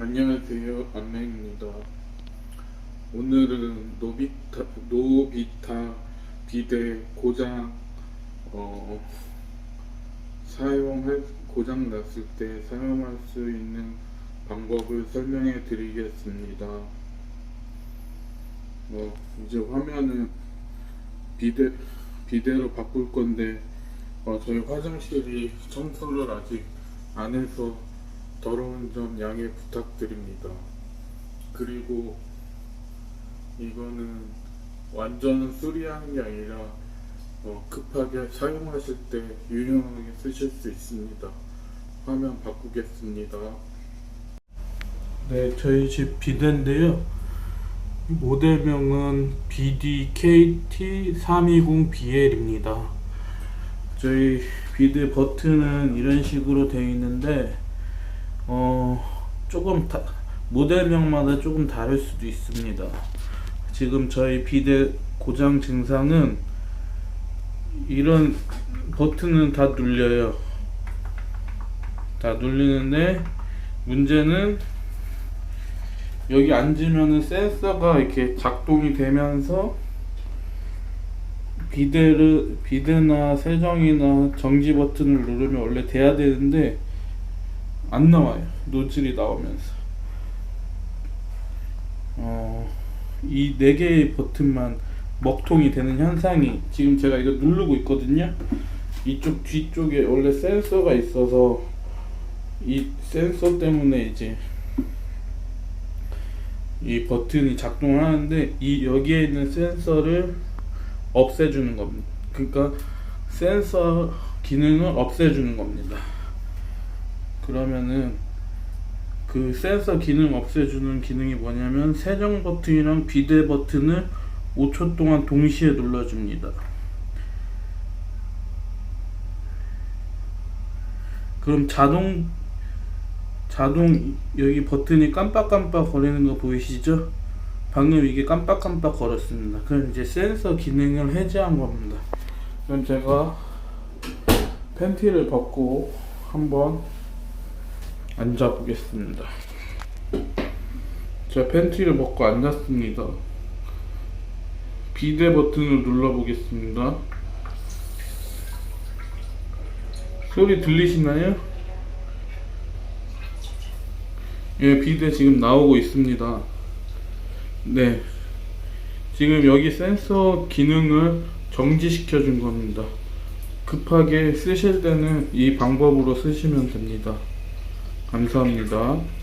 안녕하세요 안내입니다. 오늘은 노비타 노비타 비데 고장 어, 사용할 고장 났을 때 사용할 수 있는 방법을 설명해 드리겠습니다. 어, 이제 화면은 비데 비데로 바꿀 건데 어, 저희 화장실이 청소를 아직 안 해서 더러운 점 양해 부탁드립니다. 그리고 이거는 완전 수리하는 게 아니라 어, 급하게 사용하실 때 유용하게 쓰실 수 있습니다. 화면 바꾸겠습니다. 네, 저희 집 비데인데요. 모델명은 BDKT320BL입니다. 저희 비드 버튼은 이런 식으로 되어 있는데 어 조금 다, 모델명마다 조금 다를 수도 있습니다. 지금 저희 비드 고장 증상은 이런 버튼은 다 눌려요. 다 눌리는데 문제는 여기 앉으면은 센서가 이렇게 작동이 되면서 비데르 비드나 세정이나 정지 버튼을 누르면 원래 돼야 되는데 안 나와요 노즐이 나오면서 어 이 네 개의 버튼만 먹통이 되는 현상이 지금 제가 이거 누르고 있거든요 이쪽 뒤쪽에 원래 센서가 있어서 이 센서 때문에 이제 이 버튼이 작동을 하는데 이 여기에 있는 센서를 없애주는 겁니다. 그러니까 센서 기능을 없애주는 겁니다. 그러면은 그 센서 기능 없애주는 기능이 뭐냐면 세정 버튼이랑 비대 버튼을 5초 동안 동시에 눌러줍니다. 그럼 자동 자동 여기 버튼이 깜빡깜빡 거리는 거 보이시죠? 방금 이게 깜빡깜빡 거렸습니다. 그럼 이제 센서 기능을 해제한 겁니다. 그럼 제가 팬티를 벗고 한번 앉아 보겠습니다. 제가 팬티를 벗고 앉았습니다. 비대 버튼을 눌러 보겠습니다. 소리 들리시나요? 예, 비대 지금 나오고 있습니다. 네. 지금 여기 센서 기능을 정지시켜 준 겁니다. 급하게 쓰실 때는 이 방법으로 쓰시면 됩니다. 감사합니다.